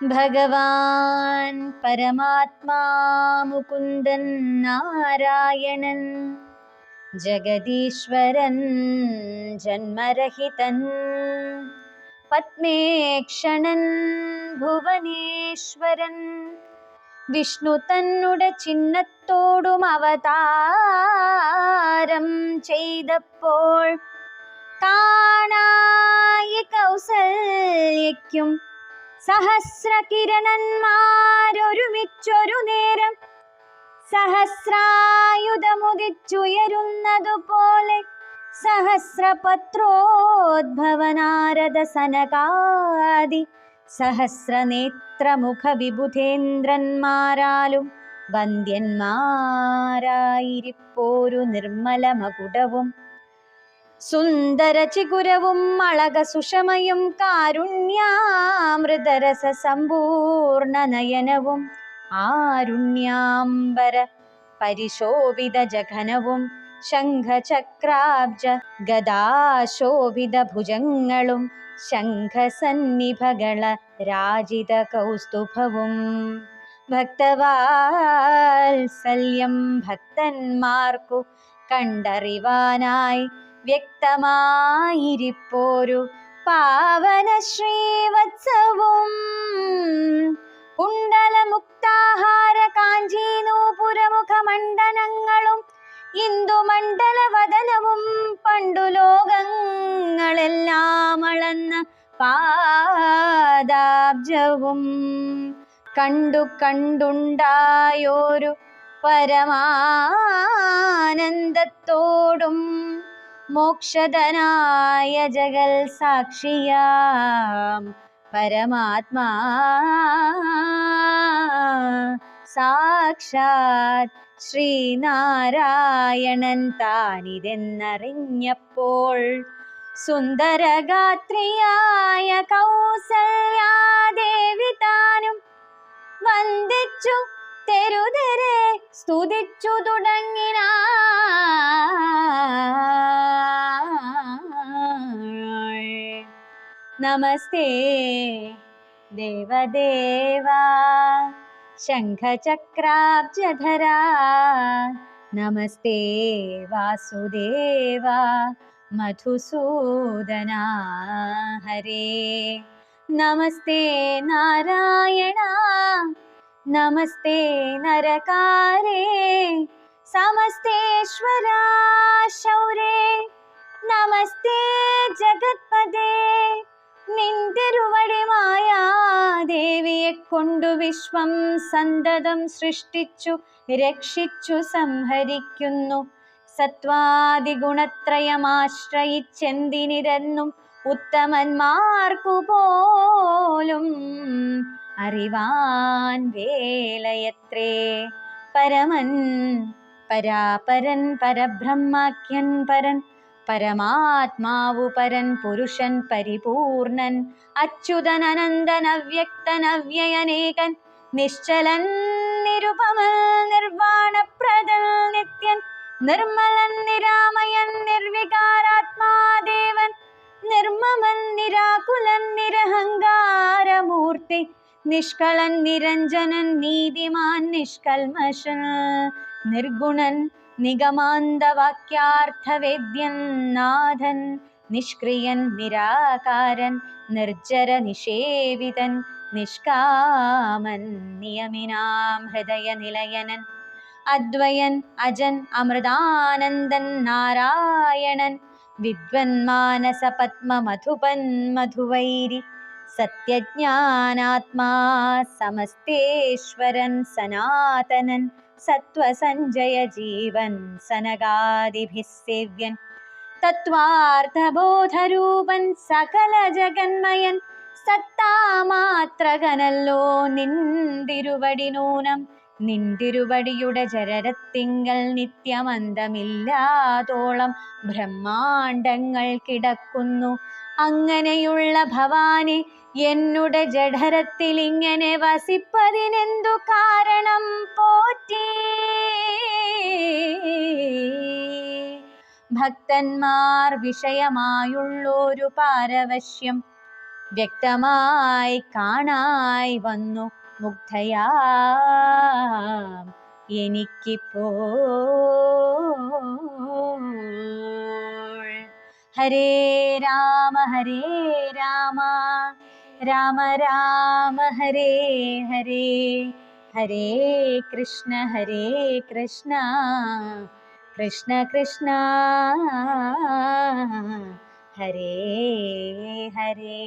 ഭഗവാൻ പരമാത്മാ മുകുന്ദൻ നാരായണൻ ജഗദീശ്വരൻ ജന്മരഹിതൻ പത്മേക്ഷണൻ ഭുവനേശ്വരൻ. വിഷ്ണു തന്നുടെ ചിഹ്നത്തോടും അവതാരം ചെയ്തപ്പോൾ കാണായി കൗസല്യയ്ക്കും സഹസ്രകിരണന്മാരൊരുമിച്ചൊരു നേരം സഹസ്രായുധമുദിച്ചുയരുന്നതുപോലെ സഹസ്രപത്രോദ്ഭവനാരദ സനകാദി സഹസ്രനേത്രമുഖ വിബുധേന്ദ്രന്മാരാലും വന്ദ്യന്മാരായിരിപ്പോരു നിർമ്മല മകുടവും സുന്ദര ചികുരവും അളക സുഷമയും കാരുണ്യാമൃതരസ സമ്പൂർണ നയനവും ആരുണ്യാംബര പരിശോഭിത ജഘനവും ശംഖചക്രാബ്ജ ഗദാശോഭിത ഭുജങ്ങളും ശംഖസന്നിഭകള രാജിത കൗസ്തുഭവും. ഭക്തവാത്സല്യം ഭക്തന്മാർക്കു കണ്ടറിവാനായി വ്യക്തമായിരിപ്പോരു പാവന ശ്രീവത്സവും കുണ്ടലമുക്താഹാര കാഞ്ചീനൂപുരമുഖമണ്ഡനങ്ങളും ഇന്ദുമണ്ഡലവദനവും പണ്ടു ലോകങ്ങളെല്ലാം അളന്ന പാദാബ്ജവും. കണ്ടു കണ്ടുണ്ടായോരു പരമാനന്ദത്തോടും മോക്ഷദനായ ജഗൽ സാക്ഷിയാം. പരമാത്മാ സാക്ഷാത് ശ്രീനാരായണൻ താനിതെന്നറിഞ്ഞപ്പോൾ സുന്ദരഗാത്രിയായ കൗസല്യാദേവി താനും വന്ദിച്ചു തെരുതെരെ സ്തുതിച്ചു തുടങ്ങിന नमस्ते। देवदेवा। शङ्खचक्राब्जधरा नमस्ते वासुदेवा। मधुसूदना। हरे। नमस्ते नारायणा। नमस्ते नरकारे। समस्तेश्वरा शौरे। नमस्ते जगत्पदे। നിന്തിരുവടിമായ ദേവിയെ കൊണ്ടു വിശ്വം സന്തതം സൃഷ്ടിച്ചു രക്ഷിച്ചു സംഹരിക്കുന്നു. സത്വാദിഗുണത്രയമാശ്രയിച്ചെന്തിനിരന്നും ഉത്തമന്മാർക്കു പോലും അറിവാൻ വേലയത്രേ. പരമൻ പരാപരൻ പരബ്രഹ്മാഖ്യൻ പരൻ പരമാത്മാവു പരൻ പുരുഷൻ പരിപൂർണൻ. അച്യുതൻ അനന്തൻ അവ്യക്തൻ അവ്യയനേകൻ നിശ്ചലൻ നിരുപമൽ നിർവാണപ്രദൻ നിത്യൻ. നിർമ്മലൻ നിരാമയൻ നിർവികാരാത്മാദേവൻ. നിർമ്മമൻ നിരാകുലൻ നിരഹങ്കാരമൂർത്തി. നിഷ്കളൻ നിരഞ്ജനൻ നീതിമാൻ നിഷ്കൽമശൻ. നിർഗുണൻ നിഗമാന്തവാക്യാർത്ഥവേദ്യൻ നാഥൻ നിഷ്ക്രിയൻ നിരാകാരൻ നിർജര നിഷേവിതൻ നിഷ്കാമൻ നിയമിനാം ഹൃദയ നിലയനൻ അദ്വയൻ അജൻ അമൃതാനന്ദൻ നാരായണൻ വിദ്വന്മാനസ പത്മ മധുപൻ മധുവൈരി സത്യജ്ഞാനാത്മാ സമസ്തേശ്വരൻ സനാതനൻ സത്വസഞ്ജയ ജീവൻ സനകാദിഭിः സേവ്യൻ തത്വാർത്ഥബോധരൂപൻ സകല ജഗന്മയൻ സത്താമാത്രകനല്ലോ നിന്തിരുവടി നൂനം നിന്തിരുവടിയുടെ ജരരത്തിങ്കൽ നിത്യമന്ദമില്ലാതോളം ബ്രഹ്മാണ്ടങ്ങൾ കിടക്കുന്നു. അങ്ങനെയുള്ള ഭവാനി എന്നുടെ ജഠരത്തിൽ ഇങ്ങനെ വസിപ്പതിനെന്തു കാരണം പോറ്റി? ഭക്തന്മാർ വിഷയമായുള്ളൊരു പാരവശ്യം വ്യക്തമായി കാണായി വന്നു. മുഗ്ധയാ എനിക്കിപ്പോ ഹരേ രാമ ഹരേ രാമ. രാമ രാമ ഹരേ ഹരേ. ഹരേ കൃഷ്ണ ഹരേ കൃഷ്ണ. കൃഷ്ണ കൃഷ്ണ. ഹരേ ഹരേ.